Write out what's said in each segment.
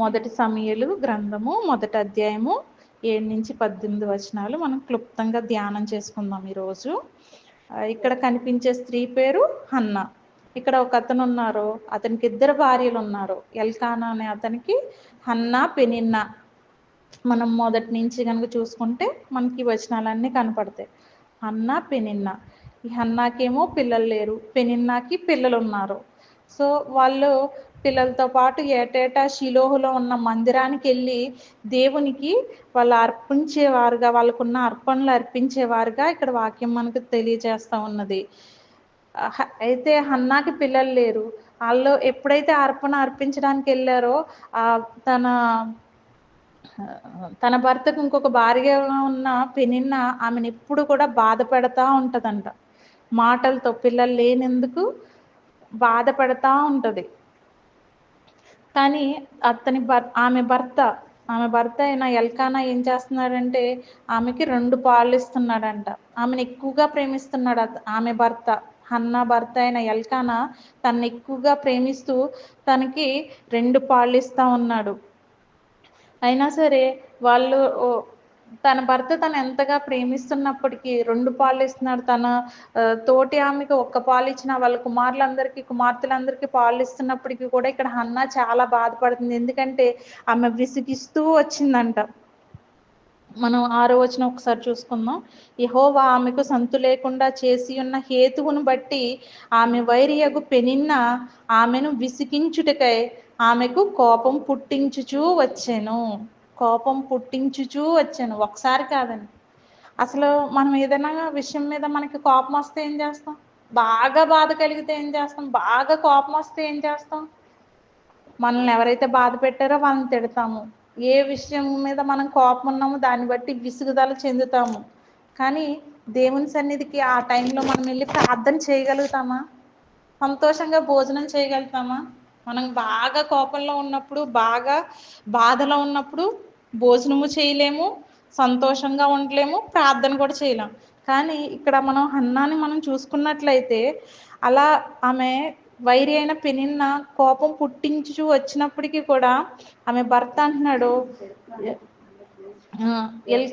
మొదటి సమయలు గ్రంథము మొదటి అధ్యాయము ఏడు నుంచి పద్దెనిమిది వచనాలు మనం క్లుప్తంగా ధ్యానం చేసుకుందాం ఈరోజు. ఇక్కడ కనిపించే స్త్రీ పేరు హన్న. ఇక్కడ ఒక అతను ఉన్నారు అతనికి ఇద్దరు భార్యలు ఉన్నారు ఎల్కానా అనే అతనికి హన్న పెనిన్న. మనం మొదటి నుంచి కనుక చూసుకుంటే మనకి వచనాలన్నీ కనపడతాయి. హన్న పెనిన్న. ఈ హన్నాకేమో పిల్లలు లేరు పెనిన్నాకి పిల్లలు ఉన్నారు. సో వాళ్ళు పిల్లలతో పాటు ఏటేటా శిలోహులో ఉన్న మందిరానికి వెళ్ళి దేవునికి వాళ్ళు అర్పించేవారుగా వాళ్ళకున్న అర్పణలు అర్పించేవారుగా ఇక్కడ వాక్యం మనకు తెలియజేస్తూ ఉన్నది. అయితే హన్నాకి పిల్లలు లేరు. వాళ్ళు ఎప్పుడైతే అర్పణ అర్పించడానికి వెళ్ళారో ఆ తన తన భర్తకు ఇంకొక భార్యగా ఉన్న పెనిన్న ఆమెను ఎప్పుడు కూడా బాధ పెడతా ఉంటదంట. మాటలతో పిల్లలు లేనందుకు బాధ పెడతా ఉంటది. కానీ అతని భర్ ఆమె భర్త ఆమె భర్త అయిన ఎల్కానా ఏం చేస్తున్నాడంటే ఆమెకి రెండు పాలు ఇస్తున్నాడంట. ఆమెను ఎక్కువగా ప్రేమిస్తున్నాడు ఆమె భర్త హన్న భర్త అయిన ఎల్కానా తనని ఎక్కువగా ప్రేమిస్తూ తనకి రెండు పాలు ఇస్తా ఉన్నాడు. అయినా సరే వాళ్ళు తన భర్త తను ఎంతగా ప్రేమిస్తున్నప్పటికీ రెండు పాలు ఇస్తున్నాడు. తన తోటి ఆమెకి ఒక్క పాలు ఇచ్చిన వాళ్ళ కుమారులందరికీ కుమార్తెలందరికీ పాలు ఇస్తున్నప్పటికీ కూడా ఇక్కడ హన్నా చాలా బాధపడుతుంది. ఎందుకంటే ఆమె విసిగిస్తూ వచ్చిందంట. మనం ఆరో వచ్చిన ఒకసారి చూసుకుందాం. యహోవా ఆమెకు సంతు లేకుండా చేసి ఉన్న హేతువును బట్టి ఆమె వైరియగు పెనిన్న ఆమెను విసిగించుటకై ఆమెకు కోపం పుట్టించుచూ వచ్చాను. కోపం పుట్టించుచూ వచ్చాను. ఒకసారి కాదండి అసలు మనం ఏదైనా విషయం మీద మనకి కోపం వస్తే ఏం చేస్తాం? బాగా బాధ కలిగితే ఏం చేస్తాం? బాగా కోపం వస్తే ఏం చేస్తాం? మనల్ని ఎవరైతే బాధ పెట్టారో వాళ్ళని తిడతాము. ఏ విషయం మీద మనం కోపం ఉన్నామో దాన్ని బట్టి విసుగుదల చెందుతాము. కానీ దేవుని సన్నిధికి ఆ టైంలో మనం వెళ్ళి ప్రార్థన చేయగలుగుతామా? సంతోషంగా భోజనం చేయగలుగుతామా? మనం బాగా కోపంలో ఉన్నప్పుడు బాగా బాధలో ఉన్నప్పుడు భోజనము చేయలేము సంతోషంగా ఉండలేము ప్రార్థన కూడా చేయలేము కానీ ఇక్కడ మనం హన్నాని మనం చూసుకున్నట్లయితే అలా ఆమె వైరి అయిన పెనిన్న కోపం పుట్టించు వచ్చినప్పటికీ కూడా ఆమె భర్త అంటున్నాడు ఎల్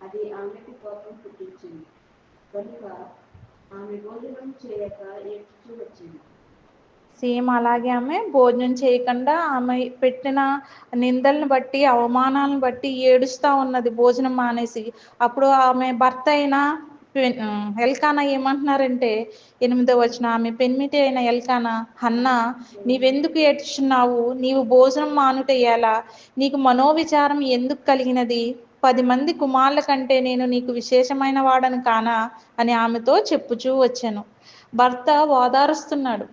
అది ఆమెకు కోపం పుట్టించింది. కనుక ఆమె భోజనం చేయక ఏడ్చుచూ వచ్చింది. సేమ్ అలాగే ఆమె భోజనం చేయకుండా ఆమె పెట్టిన నిందలను బట్టి అవమానాలను బట్టి ఏడుస్తూ ఉన్నది భోజనం మానేసి. అప్పుడు ఆమె భర్త అయినా ఎల్కానా ఏమంటున్నారంటే ఎనిమిదో వచ్చిన ఆమె పెన్మిటి అయిన ఎల్కానా హన్నా నీవెందుకు ఏడ్చున్నావు నీవు భోజనం మానుట ఎలా నీకు మనోవిచారం ఎందుకు కలిగినది? పది మంది కుమారుల కంటే నేను నీకు విశేషమైన వాడను కానా? అని ఆమెతో చెప్పుచూ వచ్చాను. భర్త ఓదారుస్తున్నాడు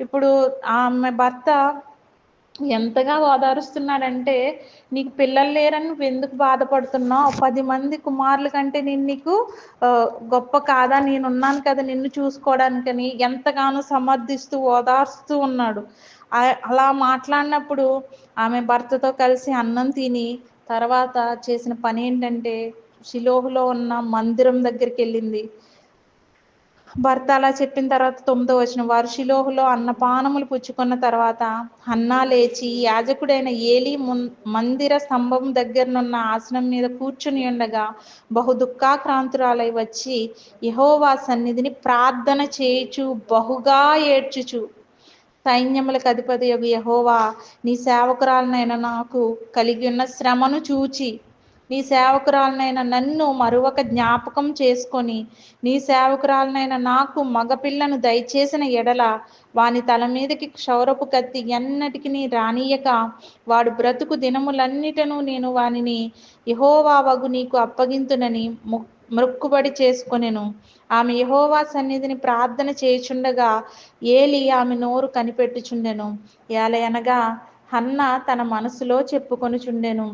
ఇప్పుడు ఆమె భర్త ఎంతగా ఓదారుస్తున్నాడంటే నీకు పిల్లలు లేరని నువ్వు ఎందుకు బాధపడుతున్నావు? పది మంది కుమారుల కంటే నేను నీకు గొప్ప కాదా? నేనున్నాను కదా నిన్ను చూసుకోవడానికని ఎంతగానో సమర్థిస్తూ ఓదార్స్తూ ఉన్నాడు. అలా మాట్లాడినప్పుడు ఆమె భర్తతో కలిసి అన్నం తిని తర్వాత చేసిన పని ఏంటంటే షిలోహులో ఉన్న మందిరం దగ్గరికి వెళ్ళింది. భర్త అలా చెప్పిన తర్వాత తొమ్మిదో వచ్చిన వారు శిలోహులో అన్నపానములు పుచ్చుకున్న తర్వాత అన్నా లేచి యాజకుడైన ఏలి మున్- మందిర స్తంభం దగ్గరనున్న ఆసనం మీద కూర్చుని ఉండగా బహు దుఃఖాక్రాంతురాలై వచ్చి యహోవా సన్నిధిని ప్రార్థన చేయుచు బహుగా ఏడ్చుచు. సైన్యములకు అధిపతి యొక్క యహోవా నీ సేవకురాలనైన నాకు కలిగి ఉన్న శ్రమను చూచి నీ సేవకురాలనైన నన్ను మరొక జ్ఞాపకం చేసుకొని నీ సేవకురాలనైన నాకు మగపిల్లను దయచేసిన ఎడల వాని తల మీదకి క్షౌరపు కత్తి ఎన్నటికి నీ రానియక వాడు బ్రతుకు దినములన్నిటను నేను వానిని యహోవా వగు నీకు అప్పగింతునని మృక్కుబడి చేసుకొనెను. ఆమె యహోవా సన్నిధిని ప్రార్థన చేయుచుండగా ఏలి ఆమె నోరు కనిపెట్టుచుండెను. ఏలయనగా హన్న తన మనసులో చెప్పుకొనుచుండెను.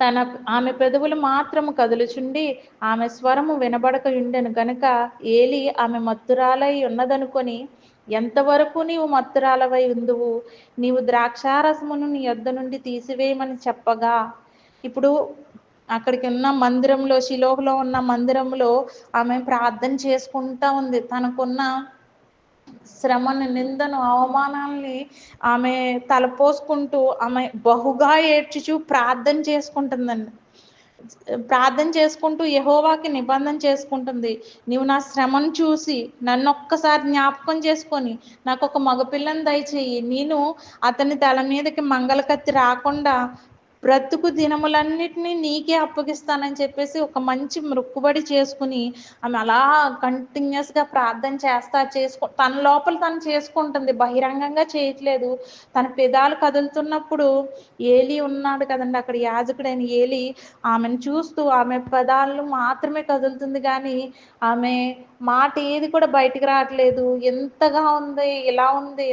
తన ఆమె పెదవులు మాత్రము కదులుచుండి ఆమె స్వరము వినబడక ఉండెను గనుక ఏలి ఆమె మత్తురాలై ఉన్నదనుకొని ఎంతవరకు నీవు మత్తురాలవై ఉందువు? నీవు ద్రాక్షారసమును నీ యొద్ద నుండి తీసివేయమని చెప్పగా. ఇప్పుడు అక్కడికి ఉన్న మందిరంలో శిలోహలో ఉన్న మందిరంలో ఆమె ప్రార్థన చేసుకుంటా ఉంది. తనకున్న శ్రమను నిందను అవమానాల్ని ఆమె తలపోసుకుంటూ ఆమె బహుగా ఏడ్చుచూ ప్రార్థన చేసుకుంటుందండి. ప్రార్థన చేసుకుంటూ యహోవాకి నిబంధన చేసుకుంటుంది. నీవు నా శ్రమను చూసి నన్ను ఒక్కసారి జ్ఞాపకం చేసుకొని నాకు ఒక మగపిల్లని దయచేయి. నేను అతని తల మీదకి మంగళకత్తి రాకుండా బ్రతుకు దినములన్నిటినీ నీకే అప్పగిస్తానని చెప్పేసి ఒక మంచి మృక్కుబడి చేసుకుని ఆమె అలా కంటిన్యూస్గా ప్రార్థన చేస్తా చేసుకో తన లోపల తను చేసుకుంటుంది. బహిరంగంగా చేయట్లేదు. తన పెదాలు కదులుతున్నప్పుడు ఏలి ఉన్నాడు కదండి. అక్కడ యాజకుడైన ఏలి ఆమెను చూస్తూ ఆమె పెదాలను మాత్రమే కదులుతుంది కానీ ఆమె మాట ఏది కూడా బయటికి రావట్లేదు. ఎంతగా ఉంది ఇలా ఉంది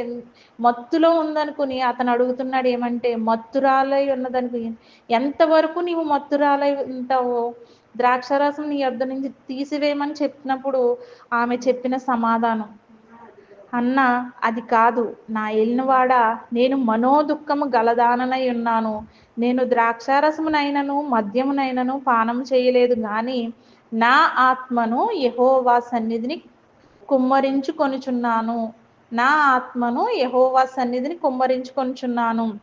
మత్తులో ఉందనుకుని అతను అడుగుతున్నాడు ఏమంటే మత్తురాలై ఉన్నదనుకుని ఎంతవరకు నీవు మత్తురాలై ఉంటావో ద్రాక్షారసం నీ యొద్ద నుంచి తీసివేయమని చెప్పినప్పుడు ఆమె చెప్పిన సమాధానం. అన్న అది కాదు. నా ఎల్లినవాడ నేను మనోదుఖము గలదాననై ఉన్నాను. నేను ద్రాక్షారసమునైనను మద్యమునైనను పానం చేయలేదు. కానీ నా ఆత్మను యహోవా సన్నిధిని కుమ్మరించుకొనుచున్నాను. నా ఆత్మను యహోవా సన్నిధిని కుమ్మరించుకొనుచున్నాను.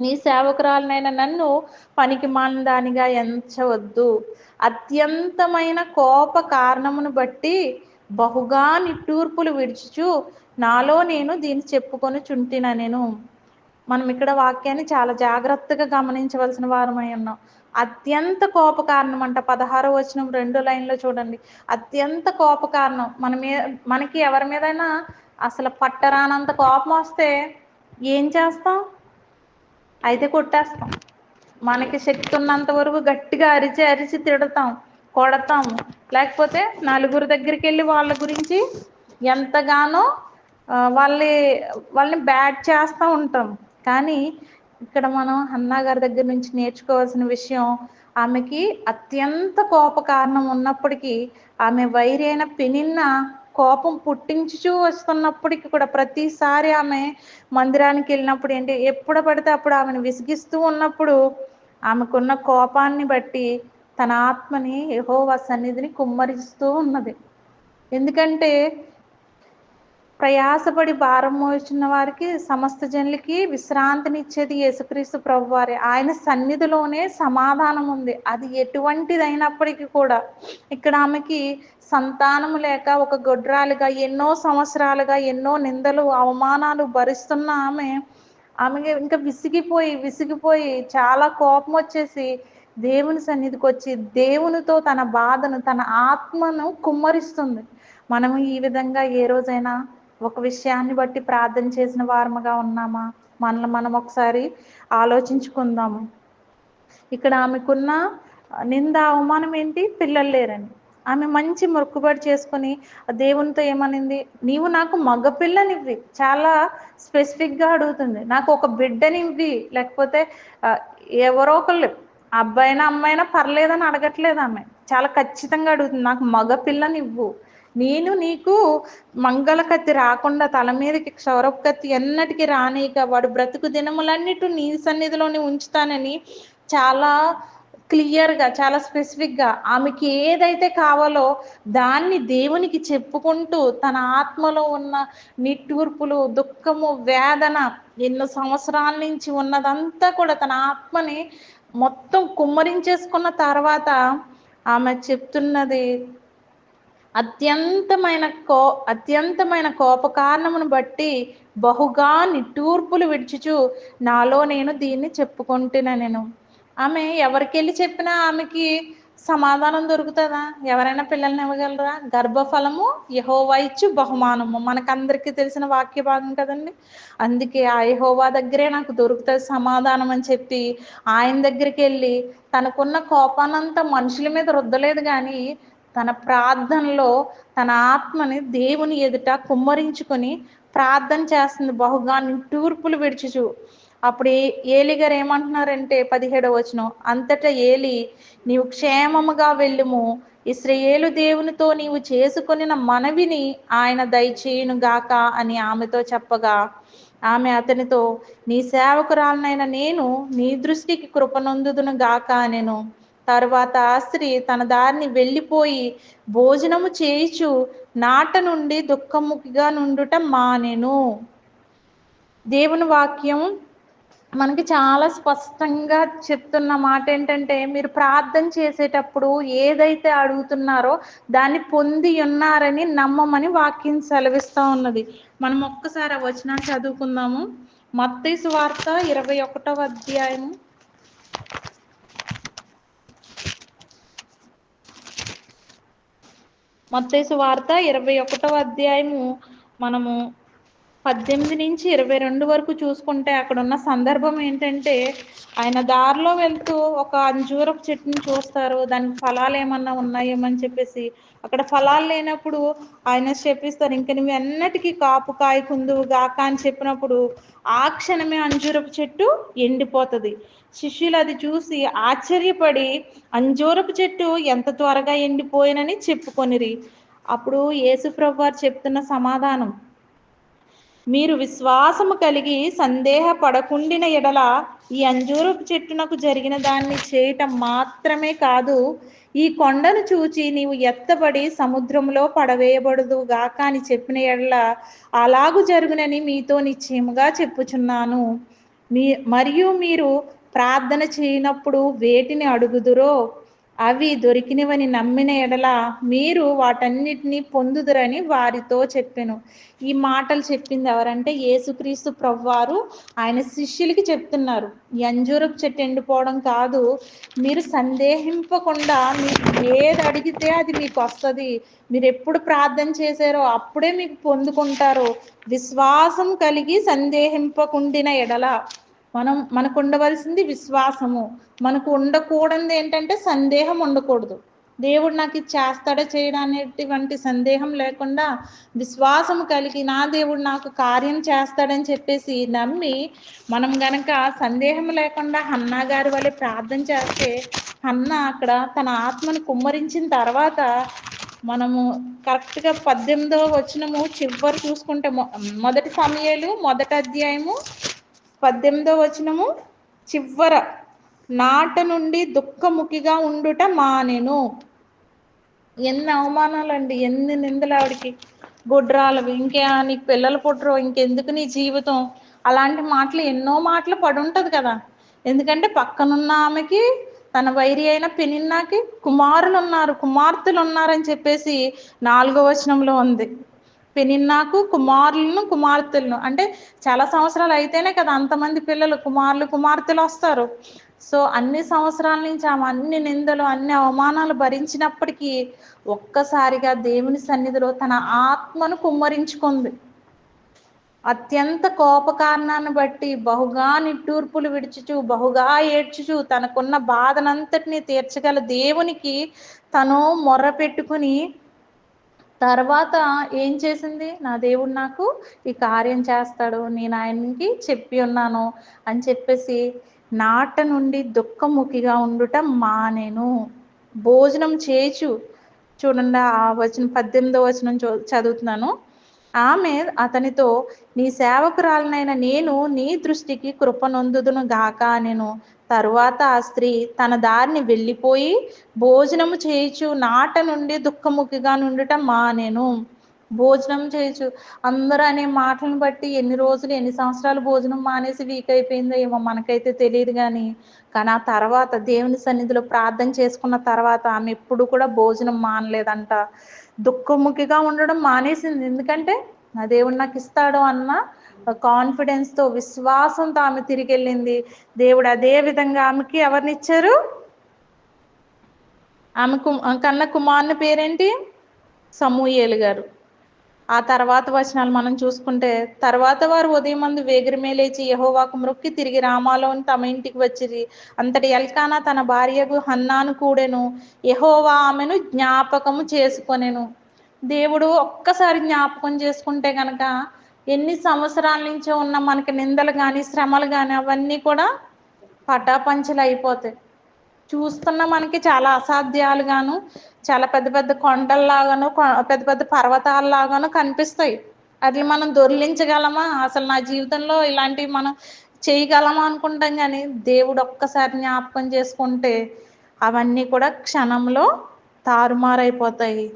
నీ సేవకురాలనైన నన్ను పనికి దానిగా ఎంచవద్దు. అత్యంతమైన కోప కారణమును బట్టి బహుగా నిట్టూర్పులు విడిచుచు. నాలో నేను దీన్ని చెప్పుకొని చుంటిన నేను. మనం ఇక్కడ వాక్యాన్ని చాలా జాగ్రత్తగా గమనించవలసిన వారమై ఉన్నాం. అత్యంత కోప కారణం అంట. పదహారో వచనం రెండు లైన్లో చూడండి. అత్యంత కోప కారణం మన మీద మనకి ఎవరి మీదైనా అసలు పట్టరానంత కోపం వస్తే ఏం చేస్తాం? అయితే కొట్టేస్తాం. మనకి శక్తి ఉన్నంత వరకు గట్టిగా అరిచి అరిచి తిడతాం కొడతాము లేకపోతే నలుగురు దగ్గరికి వెళ్ళి వాళ్ళ గురించి ఎంతగానో వాళ్ళ వాళ్ళని బ్యాడ్ చేస్తూ ఉంటాం. కానీ ఇక్కడ మనం అన్నా గారి దగ్గర నుంచి నేర్చుకోవాల్సిన విషయం ఆమెకి అత్యంత కోప కారణం ఉన్నప్పటికీ ఆమె వైరైన పెనిన్న కోపం పుట్టించుచూ వస్తున్నప్పటికీ కూడా ప్రతిసారి ఆమె మందిరానికి వెళ్ళినప్పుడు ఏంటి ఎప్పుడు పడితే అప్పుడు ఆమెను విసిగిస్తూ ఉన్నప్పుడు ఆమెకున్న కోపాన్ని బట్టి తన ఆత్మని యహోవా సన్నిధిని కుమ్మరిస్తూ ఉన్నది. ఎందుకంటే ప్రయాసపడి భారం మోచిన వారికి సమస్త జనులకి విశ్రాంతినిచ్చేది యేసుక్రీస్తు ప్రభు వారి ఆయన సన్నిధిలోనే సమాధానం ఉంది అది ఎటువంటిదైనప్పటికీ కూడా ఇక్కడ ఆమెకి సంతానము లేక ఒక గొడ్రాలుగా ఎన్నో సంవత్సరాలుగా ఎన్నో నిందలు అవమానాలు భరిస్తున్న ఆమె ఆమె ఇంకా విసిగిపోయి విసిగిపోయి చాలా కోపం వచ్చేసి దేవుని సన్నిధికి వచ్చి దేవునితో తన బాధను తన ఆత్మను కుమ్మరిస్తుంది. మనము ఈ విధంగా ఏ రోజైనా ఒక విషయాన్ని బట్టి ప్రార్థన చేసిన వారముగా ఉన్నామా? మనల్ని మనం ఒకసారి ఆలోచించుకుందాము. ఇక్కడ ఆమెకున్న నింద అవమానం ఏంటి? పిల్లలు లేరని. ఆమె మంచి మొక్కుబడి చేసుకొని దేవునితో ఏమనింది? నీవు నాకు మగ పిల్లనివ్వి చాలా స్పెసిఫిక్గా అడుగుతుంది. నాకు ఒక బిడ్డనివ్వి. లేకపోతే ఎవరో ఒకళ్ళు. అబ్బాయినా అమ్మాయినా పర్లేదని అడగట్లేదు ఆమె. చాలా ఖచ్చితంగా అడుగుతుంది. నాకు మగ పిల్లనివ్వు నేను నీకు మంగళకత్తి రాకుండా తల మీదకి క్షౌరపు కత్తి ఎన్నటికి రానీక వాడు బ్రతుకు దినములన్నిటి నీ సన్నిధిలోని ఉంచుతానని చాలా క్లియర్గా చాలా స్పెసిఫిక్గా ఆమెకి ఏదైతే కావాలో దాన్ని దేవునికి చెప్పుకుంటూ తన ఆత్మలో ఉన్న నిట్టూర్పులు దుఃఖము వేదన ఎన్నో సంవత్సరాల నుంచి ఉన్నదంతా కూడా తన ఆత్మని మొత్తం కుమ్మరించేసుకున్న తర్వాత ఆమె చెప్తున్నది అత్యంతమైన కో అత్యంతమైన కోప కారణమును బట్టి బహుగా నిట్టూర్పులు విడిచుచు నాలో నేను దీన్ని చెప్పుకుంటున్నా నేను. ఆమె ఎవరికెళ్ళి చెప్పినా ఆమెకి సమాధానం దొరుకుతుందా? ఎవరైనా పిల్లల్ని ఇవ్వగలరా? గర్భఫలము యహోవా ఇచ్చు బహుమానము. మనకందరికీ తెలిసిన వాక్య భాగం కదండి. అందుకే ఆ యహోవా దగ్గరే నాకు దొరుకుతుంది సమాధానం అని చెప్పి ఆయన దగ్గరికి వెళ్ళి తనకున్న కోపానంతా మనుషుల మీద రుద్దలేదు కానీ తన ప్రార్థనలో తన ఆత్మని దేవుని ఎదుట కుమ్మరించుకొని ప్రార్థన చేస్తుంది. బహుగా తూర్పులు విడిచుచు. అప్పుడు ఏలి గారు ఏమంటున్నారంటే పదిహేడవ వచనం అంతటా ఏలి నీవు క్షేమముగా వెళ్ళుము. ఇస్రయేలు దేవునితో నీవు చేసుకొనిన మనవిని ఆయన దయచేయును గాక అని ఆమెతో చెప్పగా ఆమె అతనితో నీ సేవకురాలనైన నేను నీ దృష్టికి కృపనొందుదును గాక నేను తర్వాత ఆ స్త్రీ తన దారిని వెళ్ళిపోయి భోజనము చేయిచు నాట నుండి దుఃఖముఖిగా నుండుట మానెను. దేవుని వాక్యం మనకి చాలా స్పష్టంగా చెప్తున్న మాట ఏంటంటే మీరు ప్రార్థన చేసేటప్పుడు ఏదైతే అడుగుతున్నారో దాన్ని పొంది ఉన్నారని నమ్మమని వాక్యం సెలవిస్తూ ఉన్నది. మనం ఒక్కసారి వచ్చినా వచనాన్ని చదువుకుందాము. మత్తైసు వార్త ఇరవై ఒకటవ అధ్యాయం మత్తయి వార్త ఇరవై ఒకటవ అధ్యాయము మనము పద్దెనిమిది నుంచి ఇరవై రెండు వరకు చూసుకుంటే అక్కడ ఉన్న సందర్భం ఏంటంటే ఆయన దారిలో వెళ్తూ ఒక అంజూరపు చెట్టుని చూస్తారు దానికి ఫలాలు ఏమన్నా ఉన్నాయేమని చెప్పేసి. అక్కడ ఫలాలు లేనప్పుడు ఆయన చెప్పిస్తారు ఇంక నువ్వు ఎన్నటికీ కాపు కాయకుందువు గాక అని చెప్పినప్పుడు ఆ క్షణమే అంజూరపు చెట్టు ఎండిపోతుంది. శిష్యులు అది చూసి ఆశ్చర్యపడి అంజూరపు చెట్టు ఎంత త్వరగా ఎండిపోయినని చెప్పుకొనిరి. అప్పుడు యేసుప్రభు వారు చెప్తున్న సమాధానం మీరు విశ్వాసము కలిగి సందేహపడకుండిన ఎడల ఈ అంజూరపు చెట్టునకు జరిగిన దాన్ని చేయటం మాత్రమే కాదు ఈ కొండను చూచి నీవు ఎత్తబడి సముద్రంలో పడవేయబడదు గాక అని చెప్పిన ఎడల అలాగు జరుగునని మీతో నిశ్చయముగా చెప్పుచున్నాను. మీ మరియు మీరు ప్రార్థన చేయనప్పుడు వేటిని అడుగుదురో అవి దొరికినవని నమ్మిన ఎడల మీరు వాటన్నిటిని పొందుదురని వారితో చెప్పాను. ఈ మాటలు చెప్పింది ఎవరంటే యేసుక్రీస్తు ప్రభువారు ఆయన శిష్యులకి చెప్తున్నారు ఎంజూరపు చెట్టు ఎండిపోవడం కాదు మీరు సందేహింపకుండా మీరు ఏది అడిగితే అది మీకు వస్తుంది. మీరు ఎప్పుడు ప్రార్థన చేశారో అప్పుడే మీకు పొందుకుంటారు. విశ్వాసం కలిగి సందేహింపకుండిన ఎడల మనం మనకు ఉండవలసింది విశ్వాసము. మనకు ఉండకూడదు ఏంటంటే సందేహం ఉండకూడదు. దేవుడు నాకు ఇది చేస్తాడా చేయడా అనేటువంటి సందేహం లేకుండా విశ్వాసం కలిగి నా దేవుడు నాకు కార్యం చేస్తాడని చెప్పేసి నమ్మి మనం గనక సందేహం లేకుండా హన్నా గారి వల్ల ప్రార్థన చేస్తే హన్న అక్కడ తన ఆత్మను కుమ్మరించిన తర్వాత మనము కరెక్ట్గా పద్దెనిమిదవ వచనము చివరి చూసుకుంటే మొదటి సమయాలు మొదటి అధ్యాయము పద్దెనిమిదో వచనము చివర నాట నుండి దుఃఖముఖిగా ఉండుట మానేను. ఎన్ని అవమానాలండి ఎన్ని నిందలు ఆవిడికి. గుడ్రాలవి ఇంకే నీకు పిల్లలు పుట్టరు ఇంకెందుకు నీ జీవితం? అలాంటి మాటలు ఎన్నో మాటలు పడుంటది కదా. ఎందుకంటే పక్కనున్న ఆమెకి తన వైరి అయిన పెనిన్నాకి కుమారులు ఉన్నారు కుమార్తెలు ఉన్నారని చెప్పేసి నాలుగో వచనంలో ఉంది. పెనిన్నాకు కుమారులను కుమార్తెలను. అంటే చాలా సంవత్సరాలు అయితేనే కదా అంతమంది పిల్లలు కుమారులు కుమార్తెలు వస్తారు. సో అన్ని సంవత్సరాల నుంచి ఆమె అన్ని నిందలు అన్ని అవమానాలు భరించినప్పటికీ ఒక్కసారిగా దేవుని సన్నిధిలో తన ఆత్మను కుమ్మరించుకుంది. అత్యంత కోప కారణాన్ని బట్టి బహుగా నిట్టూర్పులు విడిచుచు బహుగా ఏడ్చుచు తనకున్న బాధనంతటిని తీర్చగల దేవునికి తను మొర్ర పెట్టుకుని తర్వాత ఏం చేసింది? నా దేవుడు నాకు ఈ కార్యం చేస్తాడు నేను ఆయనకి చెప్పి ఉన్నాను అని చెప్పేసి నాట నుండి దుఃఖముఖిగా ఉండుట మానేను. భోజనం చేచు. చూడండి ఆ వచనం పద్దెనిమిదో వచనం చదువుతున్నాను. ఆమె అతనితో నీ సేవకురాలనైన నేను నీ దృష్టికి కృపనొందుదును గాక నేను తరువాత ఆ స్త్రీ తన దారిని వెళ్ళిపోయి భోజనము చేయుచు నాట నుండి దుఃఖముఖిగా నుండుట మానేను. భోజనం చేయొచ్చు అందరూ అనే మాటలను బట్టి ఎన్ని రోజులు ఎన్ని సంవత్సరాలు భోజనం మానేసి వీక్ అయిపోయిందో ఏమో మనకైతే తెలియదు కానీ కానీ ఆ తర్వాత దేవుని సన్నిధిలో ప్రార్థన చేసుకున్న తర్వాత ఆమె ఎప్పుడు కూడా భోజనం మానలేదంట. దుఃఖముఖిగా ఉండడం మానేసింది. ఎందుకంటే నా దేవుడు నాకు ఇస్తాడు అన్న కాన్ఫిడెన్స్తో విశ్వాసంతో ఆమె తిరిగి వెళ్ళింది దేవుడు అదే విధంగా ఆమెకి ఎవరినిచ్చారు? ఆమె కు కన్న కుమారుని పేరేంటి? సమూయేలు గారు. ఆ తర్వాత వచనాలు మనం చూసుకుంటే తర్వాత వారు ఉదయం మందు వేగిరిమే లేచి యహోవాకు మృక్కి తిరిగి రామాలోని తమ ఇంటికి వచ్చిరి. అంతటి ఎల్కానా తన భార్యకు హన్నాను కూడెను. యహోవా ఆమెను జ్ఞాపకము చేసుకొనెను. దేవుడు ఒక్కసారి జ్ఞాపకం చేసుకుంటే కనుక ఎన్ని సంవత్సరాల నుంచి ఉన్న మనకి నిందలు కానీ శ్రమలు కానీ అవన్నీ కూడా పటాపంచలు అయిపోతాయి. చూస్తున్న మనకి చాలా అసాధ్యాలుగాను చాలా పెద్ద పెద్ద కొండల్లాగాను పెద్ద పెద్ద పర్వతాల్లాగాను కనిపిస్తాయి. అది మనం దొర్లించగలమా? అసలు నా జీవితంలో ఇలాంటివి మనం చేయగలమా అనుకుంటాం కానీ దేవుడు ఒక్కసారి జ్ఞాపకం చేసుకుంటే అవన్నీ కూడా క్షణంలో తారుమారైపోతాయి.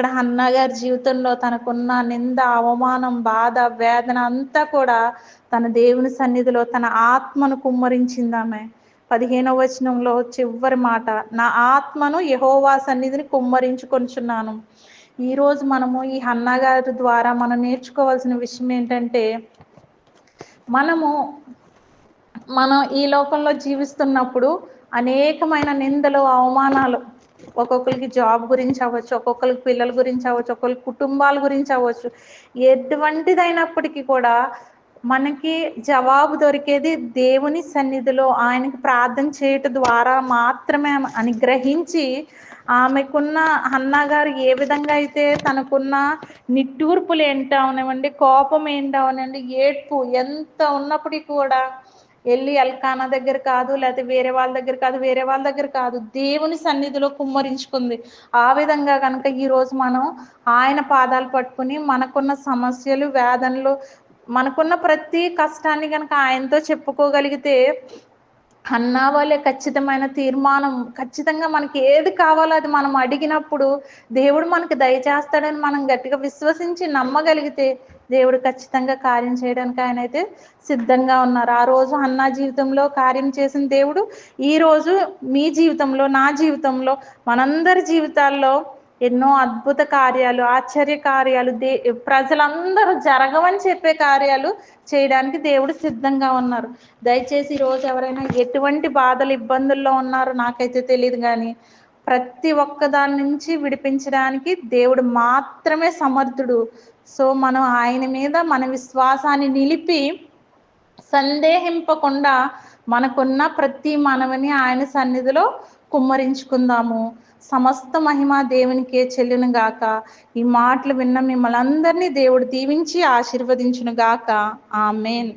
ఇక్కడ హన్నా గారి జీవితంలో తనకున్న నింద అవమానం బాధ వేదన అంతా కూడా తన దేవుని సన్నిధిలో తన ఆత్మను కుమ్మరించిందామె పదిహేనవ వచనంలో చివరి మాట నా ఆత్మను యహోవా సన్నిధిని కుమ్మరించుకొనిచున్నాను ఈరోజు మనము ఈ హన్నా గారి ద్వారా మనం నేర్చుకోవాల్సిన విషయం ఏంటంటే మనము మనం ఈ లోకంలో జీవిస్తున్నప్పుడు అనేకమైన నిందలు అవమానాలు ఒక్కొక్కరికి జాబ్ గురించి అవ్వచ్చు ఒక్కొక్కరికి పిల్లల గురించి అవ్వచ్చు ఒక్కొక్కరికి కుటుంబాల గురించి అవ్వచ్చు. ఎటువంటిదైనప్పటికీ కూడా మనకి జవాబు దొరికేది దేవుని సన్నిధిలో ఆయనకి ప్రార్థన చేయటం ద్వారా మాత్రమే అని గ్రహించి ఆమెకున్న అన్నా గారు ఏ విధంగా అయితే తనకున్న నిట్టూర్పులు ఏంటవనివ్వండి కోపం ఏంటవనండి ఏడ్పు ఎంత ఉన్నప్పటికీ కూడా వెళ్ళి ఎల్కానా దగ్గర కాదు లేకపోతే వేరే వాళ్ళ దగ్గర కాదు వేరే వాళ్ళ దగ్గర కాదు దేవుని సన్నిధిలో కుమ్మరించుకుంది. ఆ విధంగా కనుక ఈరోజు మనం ఆయన పాదాలు పట్టుకుని మనకున్న సమస్యలు వేదనలు మనకున్న ప్రతి కష్టాన్ని కనుక ఆయనతో చెప్పుకోగలిగితే అన్నా వాళ్ళే ఖచ్చితమైన తీర్మానం ఖచ్చితంగా మనకి ఏది కావాలో అది మనం అడిగినప్పుడు దేవుడు మనకి దయచేస్తాడని మనం గట్టిగా విశ్వసించి నమ్మగలిగితే దేవుడు ఖచ్చితంగా కార్యం చేయడానికి ఆయన అయితే సిద్ధంగా ఉన్నారు. ఆ రోజు అన్నా జీవితంలో కార్యం చేసిన దేవుడు ఈ రోజు మీ జీవితంలో నా జీవితంలో మనందరి జీవితాల్లో ఎన్నో అద్భుత కార్యాలు ఆశ్చర్య కార్యాలు దే ప్రజలందరూ జరగవని చెప్పే కార్యాలు చేయడానికి దేవుడు సిద్ధంగా ఉన్నారు. దయచేసి ఈరోజు ఎవరైనా ఎటువంటి బాధలు ఇబ్బందుల్లో ఉన్నారో నాకైతే తెలియదు కానీ ప్రతి ఒక్క దాని నుంచి విడిపించడానికి దేవుడు మాత్రమే సమర్థుడు. సో మనం ఆయన మీద మన విశ్వాసాన్ని నిలిపి సందేహింపకుండా మనకున్న ప్రతి మనవిని ఆయన సన్నిధిలో కుమ్మరించుకుందాము. సమస్త మహిమ దేవునికే చెల్లును గాక. ఈ మాటలు విన్న మిమ్మల్ని అందరినీ దేవుడు దీవించి ఆశీర్వదించును గాక. ఆమెన్.